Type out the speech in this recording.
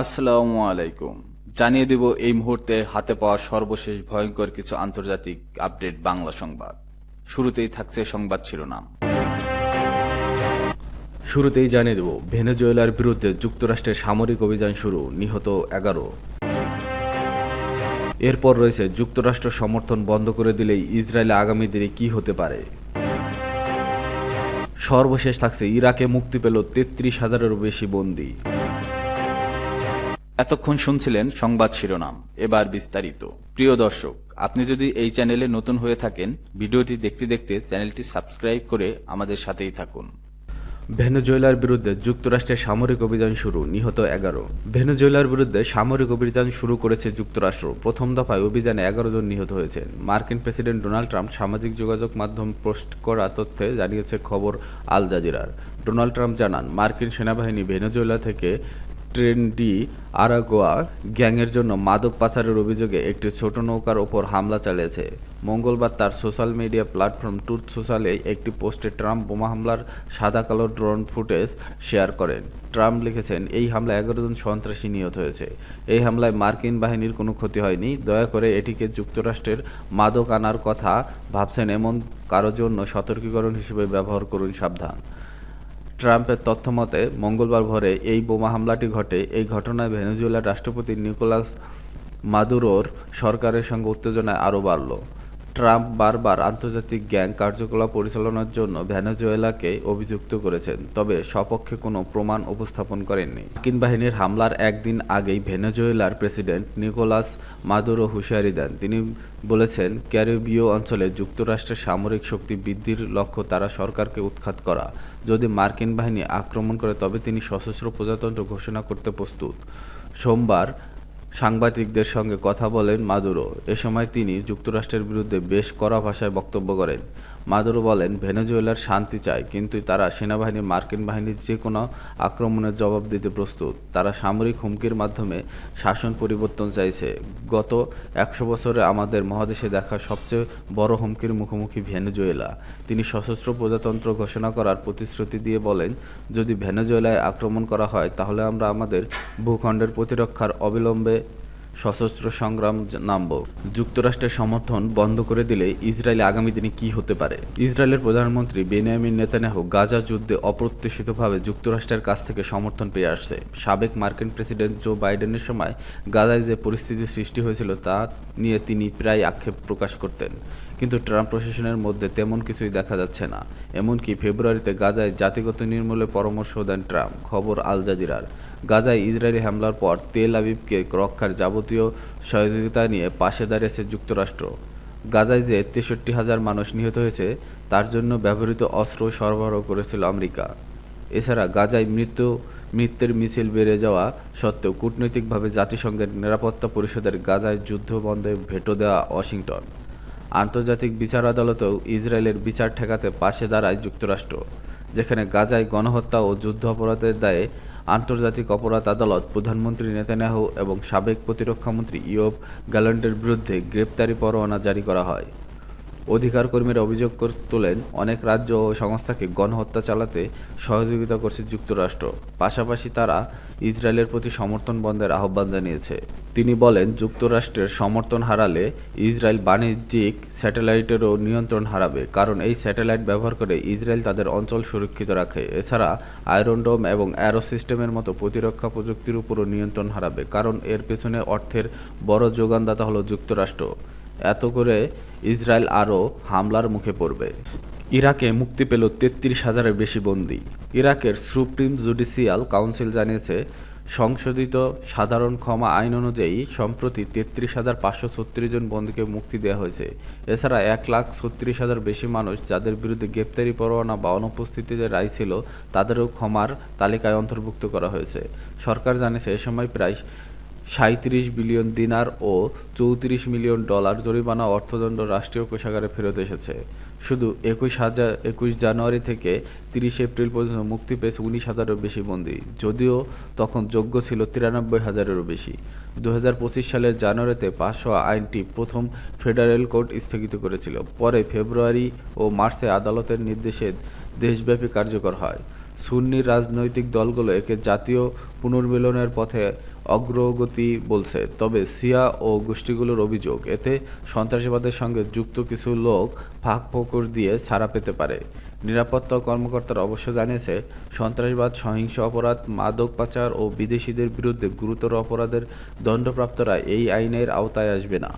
আসসালামু আলাইকুম। জানিয়ে দেব এই মুহূর্তে হাতে পাওয়া সর্বশেষ ভয়ঙ্কর কিছু আন্তর্জাতিক আপডেট বাংলা সংবাদ। শুরুতেই থাকছে সংবাদ শিরোনাম। শুরুতেই জানিয়ে দেব, ভেনেজুয়েলার বিরুদ্ধে যুক্তরাষ্ট্রের সামরিক অভিযান শুরু, নিহত এগারো। এরপর রয়েছে, যুক্তরাষ্ট্র সমর্থন বন্ধ করে দিলেই ইসরায়েলে আগামী দিনে কি হতে পারে? সর্বশেষ থাকছে, ইরাকে মুক্তি পেল তেত্রিশ হাজারেরও বেশি বন্দী। এতক্ষণ শুনছিলেন সংবাদ শিরোনাম। এবার বিস্তারিত। প্রিয় দর্শক, আপনি যদি এই চ্যানেলে নতুন হয়ে থাকেন, ভিডিওটি দেখতে দেখতে চ্যানেলটি সাবস্ক্রাইব করে আমাদের সাথেই থাকুন। ভেনেজুয়েলার বিরুদ্ধে যুক্তরাষ্ট্রের সামরিক অভিযান শুরু, নিহত এগারো। ভেনেজুয়েলার বিরুদ্ধে সামরিক অভিযান শুরু করেছে যুক্তরাষ্ট্র। প্রথম দফায় অভিযানে এগারো জন নিহত হয়েছেন। মার্কিন প্রেসিডেন্ট ডোনাল্ড ট্রাম্প সামাজিক যোগাযোগ মাধ্যম পোস্ট করা তথ্যে জানিয়েছে খবর আল জাজিরার। ডোনাল্ড ট্রাম্প জানান, মার্কিন সেনাবাহিনী ভেনেজুয়েলা থেকে ট্রেন ডি আরাগোয়া গ্যাংয়ের জন্য মাদক পাচারের অভিযোগে একটি ছোট নৌকার ওপর হামলা চালিয়েছে। মঙ্গলবার তার সোশ্যাল মিডিয়া প্ল্যাটফর্ম টুথ সোশ্যালে একটি পোস্টে ট্রাম্প বোমা হামলার সাদা কালো ড্রোন ফুটেজ শেয়ার করেন। ট্রাম্প লিখেছেন, এই হামলায় এগারো জন সন্ত্রাসী নিহত হয়েছে। এই হামলায় মার্কিন বাহিনীর কোনো ক্ষতি হয়নি। দয়া করে এটিকে যুক্তরাষ্ট্রের মাদক আনার কথা ভাবছেন এমন কারোর জন্য সতর্কীকরণ হিসেবে ব্যবহার করুন সাবধান। ট্রাম্পের তথ্য মতে, মঙ্গলবার ভোরে এই বোমা হামলাটি ঘটে। এই ঘটনায় ভেনেজুয়েলার রাষ্ট্রপতি নিকোলাস মাদুরোর সরকারের সঙ্গে উত্তেজনা আরও বাড়ল। ট্রাম্প বারবার আন্তর্জাতিক গ্যাং কার্যকলাপ পরিচালনার জন্য ভেনেজুয়েলাকে অভিযুক্ত করেছেন, তবে সপক্ষে কোনো প্রমাণ উপস্থাপন করেননি। মার্কিন বাহিনীর হামলার একদিন আগেই ভেনেজুয়েলার প্রেসিডেন্ট নিকোলাস মাদুরো হুঁশিয়ারি দেন। তিনি বলেছেন, ক্যারিবীয় অঞ্চলে যুক্তরাষ্ট্রের সামরিক শক্তি বৃদ্ধির লক্ষ্য তারা সরকারকে উৎখাত করা। যদি মার্কিন বাহিনী আক্রমণ করে, তবে তিনি সশস্ত্র প্রজাতন্ত্র ঘোষণা করতে প্রস্তুত। সোমবার সাংবাদিকদের সঙ্গে কথা বলেন মাদুরো। এ সময় তিনি যুক্তরাষ্ট্রের বিরুদ্ধে বেশ কড়া ভাষায় বক্তব্য করেন। মাদুরো বলেন, ভেনেজুয়েলার শান্তি চায়, কিন্তু তারা সেনাবাহিনী, মার্কিন বাহিনীর যে কোনো আক্রমণের জবাব দিতে প্রস্তুত। তারা সামরিক হুমকির মাধ্যমে শাসন পরিবর্তন চাইছে। গত একশো বছরে আমাদের মহাদেশে দেখা সবচেয়ে বড় হুমকির মুখোমুখি ভেনেজুয়েলা। তিনি সশস্ত্র প্রজাতন্ত্র ঘোষণা করার প্রতিশ্রুতি দিয়ে বলেন, যদি ভেনেজুয়েলায় আক্রমণ করা হয়, তাহলে আমরা আমাদের ভূখণ্ডের প্রতিরক্ষার অবিলম্বে সশস্ত্র সংগ্রাম নামব। যুক্তরাষ্ট্রের সমর্থন বন্ধ করে দিলে ইসরায়েলে আগামী দিনে কি হতে পারে? ইসরায়েলের প্রধানমন্ত্রী বেনিয়ামিন নেতানিয়াহু গাজা যুদ্ধে অপ্রত্যাশিতভাবে যুক্তরাষ্ট্রের কাছ থেকে সমর্থন পেয়ে আসছে। সাবেক মার্কিন প্রেসিডেন্ট জো বাইডেনের সময় গাজায় যে পরিস্থিতি সৃষ্টি হয়েছিল তা নিয়ে তিনি প্রায় আক্ষেপ প্রকাশ করতেন। কিন্তু ট্রাম্প প্রশাসনের মধ্যে তেমন কিছুই দেখা যাচ্ছে না। এমনকি ফেব্রুয়ারিতে গাজায় জাতিগত নির্মূলে পরামর্শ দেন ট্রাম্প। খবর আল জাজিরার। গাজায় ইসরায়েলি হামলার পর তেল আবিবকে রক্ষার যাবতীয় সহযোগিতা নিয়ে পাশে দাঁড়িয়েছে যুক্তরাষ্ট্র। গাজায় যে তেষট্টি হাজার মানুষ নিহত হয়েছে, তার জন্য ব্যবহৃত অস্ত্র সরবরাহ করেছিল আমেরিকা। এছাড়া গাজায় মৃত্যু, মৃত্যুর মিছিল বেড়ে যাওয়া সত্ত্বেও কূটনৈতিকভাবে জাতিসংঘের নিরাপত্তা পরিষদের গাজায় যুদ্ধ বন্ধে ভেটো দেওয়া ওয়াশিংটন। আন্তর্জাতিক বিচার আদালতেও ইসরায়েলের বিচার ঠেকাতে পাশে দাঁড়ায় যুক্তরাষ্ট্র। যেখানে গাজায় গণহত্যা ও যুদ্ধ অপরাধের দায়ে আন্তর্জাতিক অপরাধ আদালত প্রধানমন্ত্রী নেতানিয়াহু এবং সাবেক প্রতিরক্ষামন্ত্রী ইয়ব গ্যালান্টের বিরুদ্ধে গ্রেপ্তারি পরোয়ানা জারি করা হয়। অধিকার কর্মীরা অভিযোগ তোলেন, অনেক রাজ্য ও সংস্থাকে গণহত্যা চালাতে সহযোগিতা করছে যুক্তরাষ্ট্র। পাশাপাশি তারা ইসরায়েলের প্রতি সমর্থন বন্ধের আহ্বান জানিয়েছে। তিনি বলেন, যুক্তরাষ্ট্রের সমর্থন হারালে ইসরায়েল বাণিজ্যিক স্যাটেলাইটেরও নিয়ন্ত্রণ হারাবে, কারণ এই স্যাটেলাইট ব্যবহার করে ইসরায়েল তাদের অঞ্চল সুরক্ষিত রাখে। এছাড়া আয়রন ডোম এবং অ্যারো সিস্টেমের মতো প্রতিরক্ষা প্রযুক্তির উপরও নিয়ন্ত্রণ হারাবে, কারণ এর পেছনে অর্থের বড় যোগানদাতা হলো যুক্তরাষ্ট্র। এত করে ইসরায়েল আরও হামলার মুখে পড়বে। ইরাকে মুক্তি পেল তেত্রিশ হাজারের বেশি বন্দী। ইরাকের সুপ্রিম জুডিশিয়াল কাউন্সিল জানিয়েছে, সংশোধিত সাধারণ ক্ষমা আইন অনুযায়ী সম্প্রতি তেত্রিশ হাজার পাঁচশো ছত্রিশ জন বন্দীকে মুক্তি দেওয়া হয়েছে। এছাড়া এক লাখ ছত্রিশ হাজার বেশি মানুষ যাদের বিরুদ্ধে গ্রেপ্তারি, পরোয়ানা বা অনুপস্থিতিতে রায় ছিল, তাদেরও ক্ষমার তালিকায় অন্তর্ভুক্ত করা হয়েছে। সরকার জানিয়েছে, এ সময় প্রায় সাঁত্রিশ বিলিয়ন দিনার ও চৌত্রিশ মিলিয়ন ডলার জরিমানা অর্থদণ্ড রাষ্ট্রীয় কোষাগারে ফেরত এসেছে। শুধু একুশ হাজার, একুশ জানুয়ারি থেকে তিরিশ এপ্রিল পর্যন্ত মুক্তি পেয়েছে উনিশ হাজারেরও বেশি বন্দী, যদিও তখন যোগ্য ছিল তিরানব্বই হাজারেরও বেশি। দু হাজার পঁচিশ সালের জানুয়ারিতে পাশ হওয়া আইনটি প্রথম ফেডারেল কোর্ট স্থগিত করেছিল। পরে ফেব্রুয়ারি ও মার্চে আদালতের নির্দেশে দেশব্যাপী কার্যকর হয়। সুন্নি রাজনৈতিক দলগুলো একে জাতীয় পুনর্মিলনের পথে অগ্রগতি বলছে। তবে সিয়া ও গোষ্ঠীগুলোর অভিযোগ, এতে সন্ত্রাসবাদের সঙ্গে যুক্ত কিছু লোক ফাঁক ফোকর দিয়ে ছাড়া পেতে পারে। নিরাপত্তা কর্মকর্তারা অবশ্য জানিয়েছে, সন্ত্রাসবাদ, সহিংস অপরাধ, মাদক পাচার ও বিদেশিদের বিরুদ্ধে গুরুতর অপরাধের দণ্ডপ্রাপ্তরা এই আইনের আওতায় আসবে না।